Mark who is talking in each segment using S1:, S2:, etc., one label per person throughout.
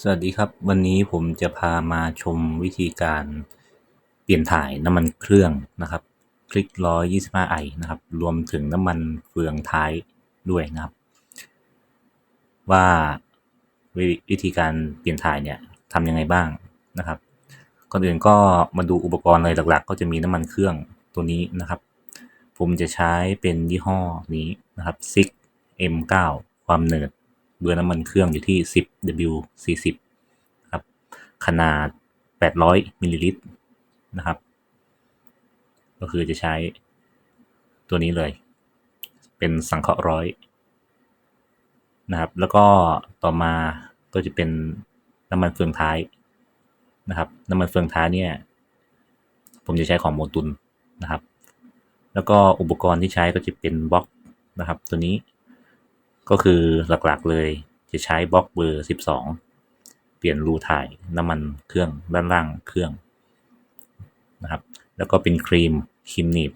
S1: สวัสดีครับ วันนี้ผมจะพามาชมวิธีการเปลี่ยนถ่ายน้ำมันเครื่องนะครับ คลิก 125ไอนะครับ รวมถึงน้ำมันเฟืองท้ายด้วยนะครับ ว่าวิวิธีการเปลี่ยนถ่ายเนี่ยทำยังไงบ้างนะครับก่อนอื่นก็มาดูอุปกรณ์เลยหลักๆ ก็จะมีน้ำมันเครื่องตัวนี้นะครับ ผมจะใช้เป็นยี่ห้อนี้นะครับ SIG M9 ความเนิร์ด เบอร์น้ำมันเครื่องอยู่ที่ 10 W40 ครับขนาด 800มิลลิลิตรนะครับ ก็คือจะใช้ตัวนี้เลย เป็นสังเคราะห์ร้อยนะครับ แล้วก็ต่อมาก็จะเป็นน้ำมันเฟืองท้ายนะครับ น้ำมันเฟืองท้ายเนี่ย ผมจะใช้ของโมตุนนะครับ แล้วก็อุปกรณ์ที่ใช้ก็จะเป็นบล็อกนะครับ ตัวนี้ ก็คือหลักๆเลยจะใช้บล็อกเบอร์ 12 เปลี่ยนรูถ่ายน้ำมันเครื่องด้านล่างเครื่องนะครับ แล้วก็เป็นครีมครีมหนีบ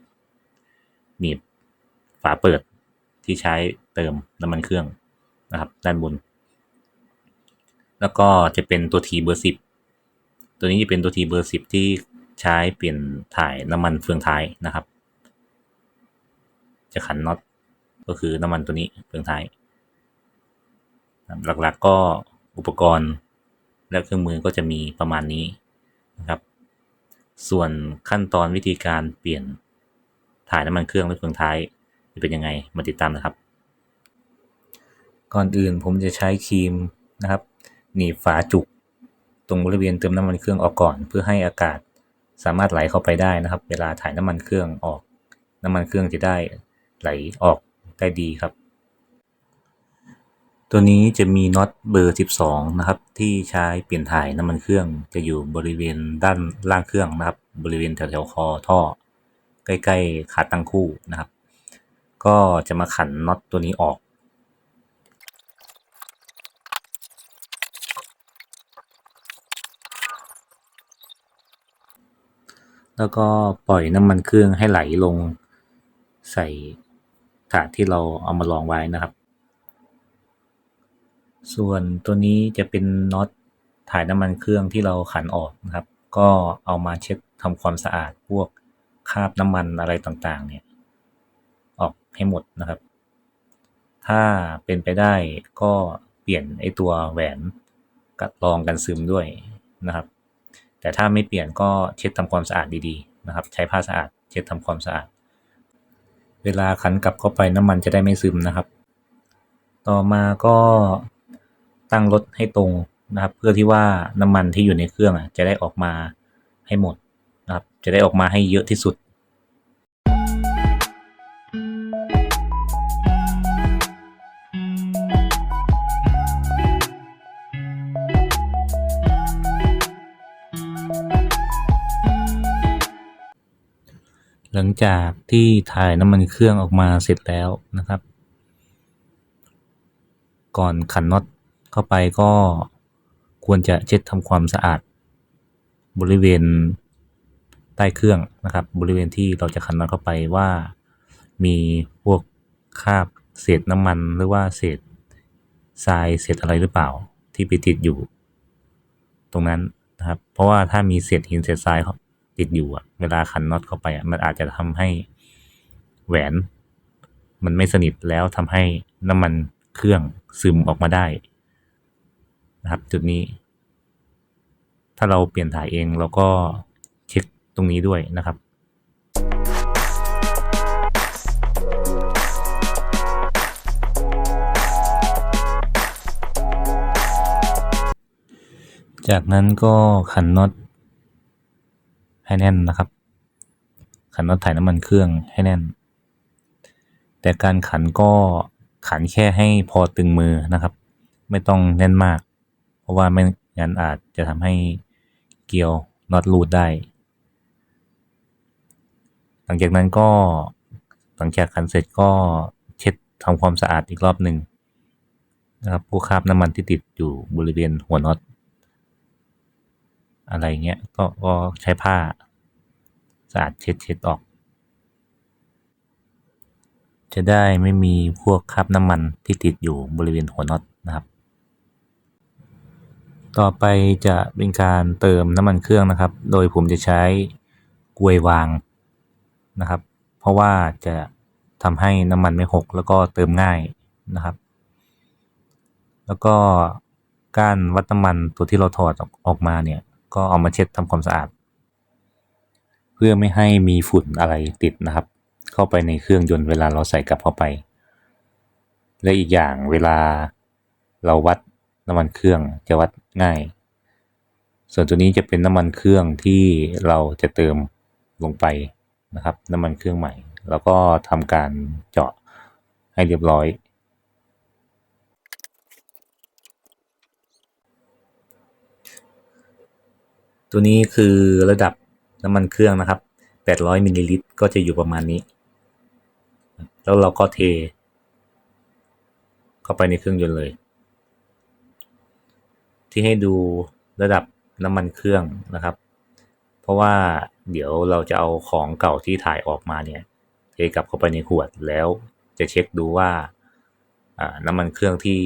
S1: หนีบฝาเปิดที่ใช้เติมน้ำมันเครื่องนะครับ ด้านบน แล้วก็จะเป็นตัวทีเบอร์ 10 ตัวนี้จะเป็นตัวทีเบอร์ 10 ที่ใช้เปลี่ยนถ่ายน้ำมันเฟืองท้ายนะครับ จะขันน็อตก็คือน้ำมันตัวนี้เฟืองท้าย หลักๆก็อุปกรณ์และเครื่องมือก็จะมีประมาณนี้นะครับ ส่วนขั้นตอนวิธีการเปลี่ยนถ่ายน้ำมันเครื่องและเฟืองท้ายจะเป็นยังไงมาติดตามนะครับ ก่อนอื่นผมจะใช้ครีมนะครับ หนีบฝาจุก ตรงบริเวณเติมน้ำมันเครื่องออกก่อน เพื่อให้อากาศสามารถไหลเข้าไปได้นะครับ เวลาถ่ายน้ำมันเครื่องออก น้ำมันเครื่องจะได้ไหลออกได้ดีครับ ตัวนี้จะมีน็อตเบอร์ 12 นะครับ ที่ใช้เปลี่ยนถ่ายน้ำมันเครื่องจะอยู่บริเวณด้านล่างเครื่องนะครับ บริเวณแถวๆคอท่อ ใกล้ๆขาตั้งคู่นะครับ ก็จะมาขันน็อตตัวนี้ออกแล้วก็ปล่อยน้ำมันเครื่องให้ไหลลงใส่ถาดที่เราเอามาลองไว้นะครับ ส่วนตัวนี้จะเป็นน็อตถ่ายน้ำมันเครื่องที่เราขันออกนะครับ ก็เอามาเช็ดทำความสะอาดพวกคราบน้ำมันอะไรต่างๆ เนี่ย ออกให้หมดนะครับ ถ้าเป็นไปได้ก็เปลี่ยนไอตัวแหวนกัดรองกันซึมด้วยนะครับ แต่ถ้าไม่เปลี่ยนก็เช็ดทำความสะอาดดีๆนะครับ ใช้ผ้าสะอาดเช็ดทำความสะอาด เวลาขันกลับเข้าไปน้ำมันจะได้ไม่ซึมนะครับ ต่อมาก็ ตั้งรถให้ตรงนะครับ เพื่อที่ว่าน้ำมันที่อยู่ในเครื่องจะได้ออกมาให้หมดนะครับ จะได้ออกมาให้เยอะที่สุดหลังจากที่ถ่ายน้ำมันเครื่องออกมาเสร็จแล้วนะครับ ก่อนขันน็อต เข้าไปก็ควรจะเช็ดทำความสะอาด บริเวณใต้เครื่องนะครับ บริเวณที่เราจะขันน็อตเข้าไปว่ามีพวกคราบเศษน้ำมันหรือว่าเศษทรายเศษอะไรหรือเปล่าที่ไปติดอยู่ ตรงนั้นนะครับ เพราะว่าถ้ามีเศษหินเศษทรายติดอยู่เวลาขันน็อตเข้าไปมันอาจจะทำให้แหวน มันไม่สนิทแล้วทำให้น้ำมันเครื่องซึมออกมาได้ นะครับ จุดนี้ ถ้าเราเปลี่ยนถ่ายเองเราก็เช็คตรงนี้ด้วยนะครับจากนั้นก็ขันน็อตให้แน่นนะครับ ขันน็อตถ่ายน้ำมันเครื่องให้แน่น แต่การขันก็ขันแค่ให้พอตึงมือนะครับ ไม่ต้องแน่นมาก เพราะว่าไม่งั้นอาจจะทำให้เกลียวน็อตรูดได้ หลังจากนั้นก็หลังจากขันเสร็จก็เช็ดทำความสะอาดอีกรอบหนึ่งนะครับพวกคราบน้ำมันที่ติดอยู่บริเวณหัวน็อตอะไรเงี้ยก็ก็ใช้ผ้าสะอาดเช็ดเช็ดออก จะได้ไม่มีพวกคราบน้ำมันที่ติดอยู่บริเวณหัวน็อตนะครับ ต่อไปจะเป็นการเติมน้ำมันเครื่องนะครับ โดยผมจะใช้กลวยวางนะครับ เพราะว่าจะทำให้น้ำมันไม่หกแล้วก็เติมง่ายนะครับ แล้วก็ก้านวัดน้ำมันตัวที่เราถอดออกออกมาเนี่ย ก็เอามาเช็ดทำความสะอาด เพื่อไม่ให้มีฝุ่นอะไรติดนะครับ เข้าไปในเครื่องยนต์เวลาเราใส่กลับเข้าไป และอีกอย่างเวลาเราวัด น้ำมันเครื่องจะวัดง่าย ส่วนตัวนี้จะเป็นน้ำมันเครื่องที่เราจะเติมลงไปนะครับ น้ำมันเครื่องใหม่ แล้วก็ทำการเจาะให้เรียบร้อย ตัวนี้คือระดับน้ำมันเครื่องนะครับ 800มิลลิลิตรก็จะอยู่ประมาณนี้ แล้วเราก็เท เข้าไปในเครื่องยนต์เลย ที่ให้ดูระดับน้ำมันเครื่องนะครับ เพราะว่าเดี๋ยวเราจะเอาของเก่าที่ถ่ายออกมาเนี่ยเทกลับเข้าไปในขวดแล้วจะเช็คดูว่าอ่าน้ำมันเครื่องที่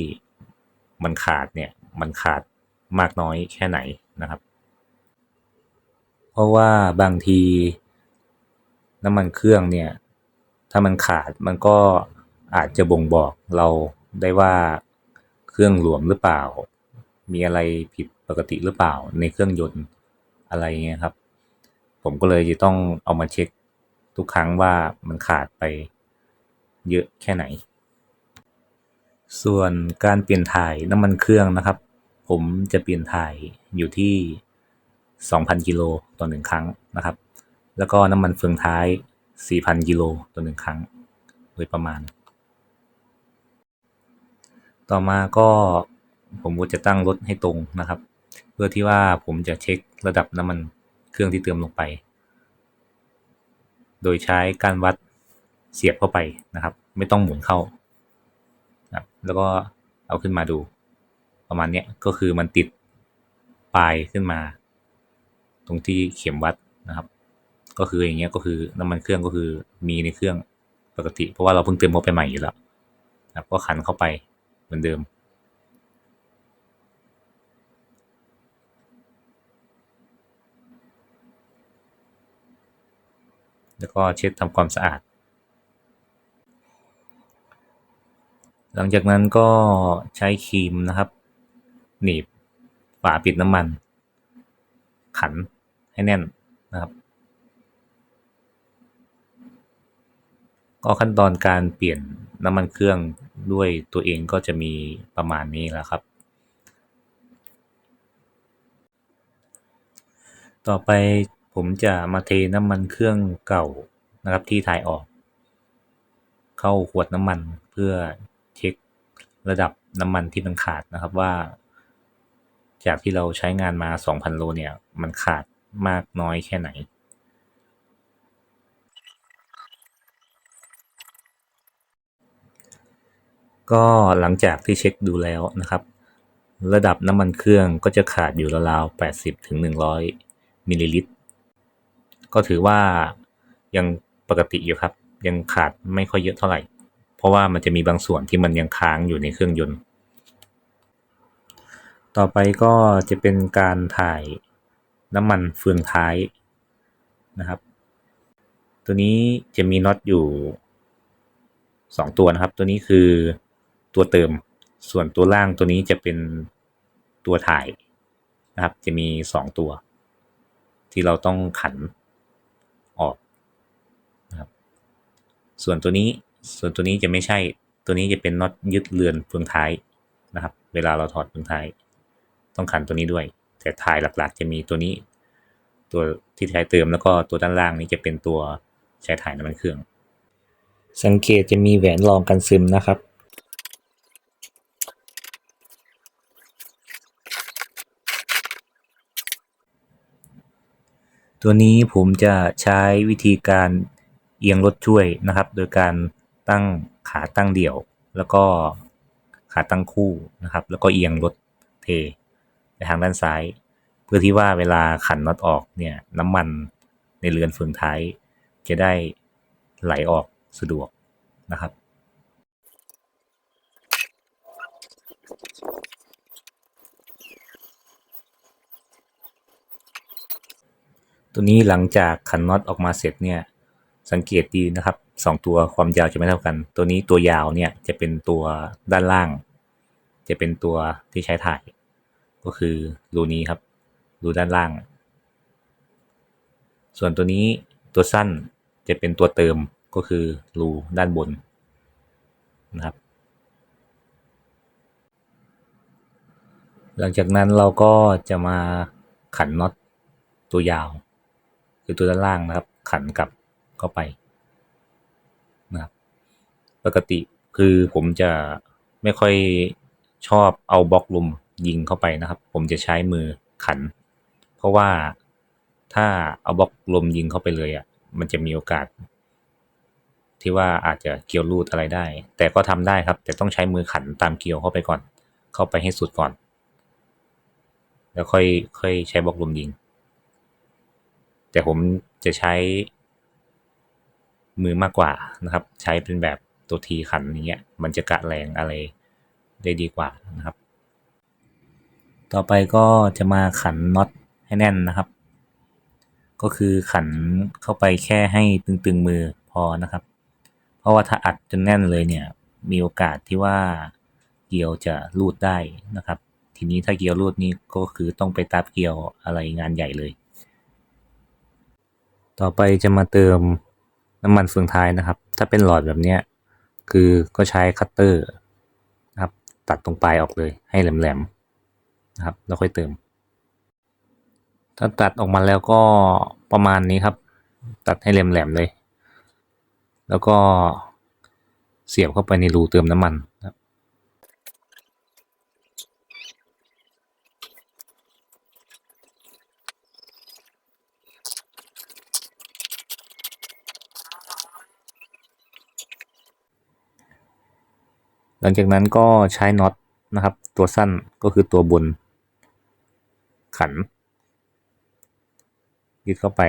S1: มันขาดเนี่ยมันขาดมากน้อยแค่ไหนนะครับ เพราะว่าบางทีน้ำมันเครื่องเนี่ยถ้ามันขาดมันก็อาจจะบ่งบอกเราได้ว่าเครื่องหลวมหรือเปล่า มีอะไรผิดปกติหรือเปล่าในเครื่องยนต์อะไรเงี้ยครับ ผมก็เลยจะต้องเอามาเช็คทุกครั้งว่ามันขาดไปเยอะแค่ไหน ส่วนการเปลี่ยนถ่ายน้ำมันเครื่องนะครับ ผมจะเปลี่ยนถ่ายอยู่ที่ 2,000 กิโลต่อหนึ่งครั้งนะครับ แล้วก็น้ำมันเฟืองท้าย 4,000 กิโลต่อหนึ่งครั้งโดยประมาณ ต่อมาก็ ผมก็จะตั้งรถให้ตรงนะครับ เพื่อที่ว่าผมจะเช็คระดับน้ำมันเครื่องที่เติมลงไป โดยใช้การวัดเสียบเข้าไปนะครับ ไม่ต้องหมุนเข้าครับแล้วก็เอาขึ้นมาดู ประมาณนี้ก็คือมันติดปลายขึ้นมา ตรงที่เข็มวัดนะครับ ก็คืออย่างเงี้ยก็คือน้ำมันเครื่องก็คือมีในเครื่องปกติ เพราะว่าเราเพิ่งเติมเข้าไปใหม่อยู่แล้วครับก็ขันเข้าไปเหมือนเดิม แล้วก็เช็ดทำความสะอาด หลังจากนั้นก็ใช้ครีมนะครับ หนีบฝาปิดน้ำมัน ขันให้แน่นนะครับ ก็ขั้นตอนการเปลี่ยนน้ำมันเครื่องด้วยตัวเองก็จะมีประมาณนี้แหละครับ ต่อไป ผมจะมาเทน้ำมันเครื่องเก่านะครับที่ถ่ายออก เข้าขวดน้ำมันเพื่อเช็คระดับน้ำมันที่มันขาดนะครับว่า จากที่เราใช้งานมา 2,000 โลเนี่ย มันขาดมากน้อยแค่ไหนก็หลังจากที่เช็คดูแล้วนะครับ ระดับน้ำมันเครื่องก็จะขาดอยู่ราวๆ80ถึง100 มิลลิลิตร ก็ถือว่ายังปกติอยู่ครับ ยังขาดไม่ค่อยเยอะเท่าไหร่ เพราะว่ามันจะมีบางส่วนที่มันยังค้างอยู่ในเครื่องยนต์ ต่อไปก็จะเป็นการถ่ายน้ำมันเฟืองท้ายนะครับ ตัวนี้จะมีน็อตอยู่สองตัวนะครับ ตัวนี้คือตัวเติม ส่วนตัวล่างตัวนี้จะเป็นตัวถ่ายนะครับ จะมีสองตัว ที่เราต้องขันออกนะครับ ส่วนตัวนี้ส่วนตัวนี้จะไม่ใช่ ตัวนี้จะเป็นน็อตยึดเรือนเฟืองท้ายนะครับ เวลาเราถอดเฟืองท้าย ต้องขันตัวนี้ด้วย แต่ถ่ายหลักๆ จะมีตัวนี้ ตัวที่ใช้เติมแล้วก็ตัวด้านล่างนี้จะเป็นตัวใช้ถ่ายน้ำมันเครื่อง สังเกตจะมีแหวนรองกันซึมนะครับตัวนี้ผมจะใช้วิธีการ เอียงรถช่วยนะครับ โดยการตั้งขาตั้งเดี่ยว แล้วก็ขาตั้งคู่นะครับ แล้วก็เอียงรถเทไปทางด้านซ้าย เพื่อที่ว่าเวลาขันน็อตออกเนี่ยน้ำมันในเรือนฝืนท้าย จะได้ไหลออกสะดวกนะครับตัวนี้หลังจากขันน็อตออกมาเสร็จเนี่ย สังเกตดีนะครับสองตัวความยาวจะไม่เท่ากัน ตัวนี้ตัวยาวเนี่ยจะเป็นตัวด้านล่าง จะเป็นตัวที่ใช้ถ่าย ก็คือรูนี้ครับรูด้านล่าง ส่วนตัวนี้ตัวสั้นจะเป็นตัวเติมก็คือรูด้านบนนะครับ หลังจากนั้นเราก็จะมาขันน็อตตัวยาว คือตัวด้านล่างนะครับ ขันกับ เข้าไปนะครับปกติคือผมจะไม่ค่อยชอบเอาบล็อกลมยิงเข้าไปนะครับ ผมจะใช้มือขัน เพราะว่าถ้าเอาบล็อกลมยิงเข้าไปเลยอะ่ะ มันจะมีโอกาส ที่ว่าอาจจะเกี่ยวรูดอะไรได้ แต่ก็ทำได้ครับ แต่ต้องใช้มือขันตามเกี่ยวเข้าไปก่อน เข้าไปให้สุดก่อน แล้วค่อยค่อยใช้บล็อกลมยิง แต่ผมจะใช้ มือมากกว่านะครับ ใช้เป็นแบบตัวทีขันอย่างเงี้ยมันจะกะแรงอะไรได้ดีกว่านะครับ ต่อไปก็จะมาขันน็อตให้แน่นนะครับ ก็คือขันเข้าไปแค่ให้ตึงๆมือพอนะครับ เพราะว่าถ้าอัดจนแน่นเลยเนี่ยมีโอกาสที่ว่าเกลียวจะรูดได้นะครับ ทีนี้ถ้าเกลียวรูดนี่ก็คือต้องไปตัดเกลียวอะไรงานใหญ่เลย ต่อไปจะมาเติม น้ำมันเฟืองท้ายนะครับ ถ้าเป็นหลอดแบบเนี้ยคือก็ใช้คัตเตอร์นะครับตัดตรงปลายออกเลยให้แหลมๆนะครับแล้วค่อยเติม ถ้าตัดออกมาแล้วก็ประมาณนี้ครับ ตัดให้แหลมๆเลย แล้วก็เสียบเข้าไปในรูเติมน้ำมันนะครับ หลังจากนั้นก็ใช้น็อตนะครับ ตัวสั้นก็คือตัวบน ขัน ยึดเข้าไป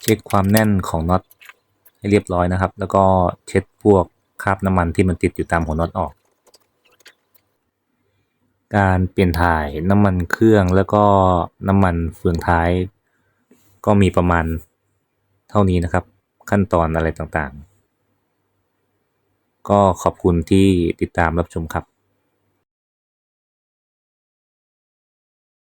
S1: เช็คความแน่นของน็อตให้เรียบร้อยนะครับ แล้วก็เช็ดพวกคราบน้ำมันที่มันติดอยู่ตามหัวน็อตออก การเปลี่ยนถ่ายน้ำมันเครื่องแล้วก็น้ำมันเฟืองท้าย ก็มีประมาณเท่านี้นะครับ ขั้นตอนอะไรต่างๆ ก็ขอบคุณที่ติดตามรับชมครับ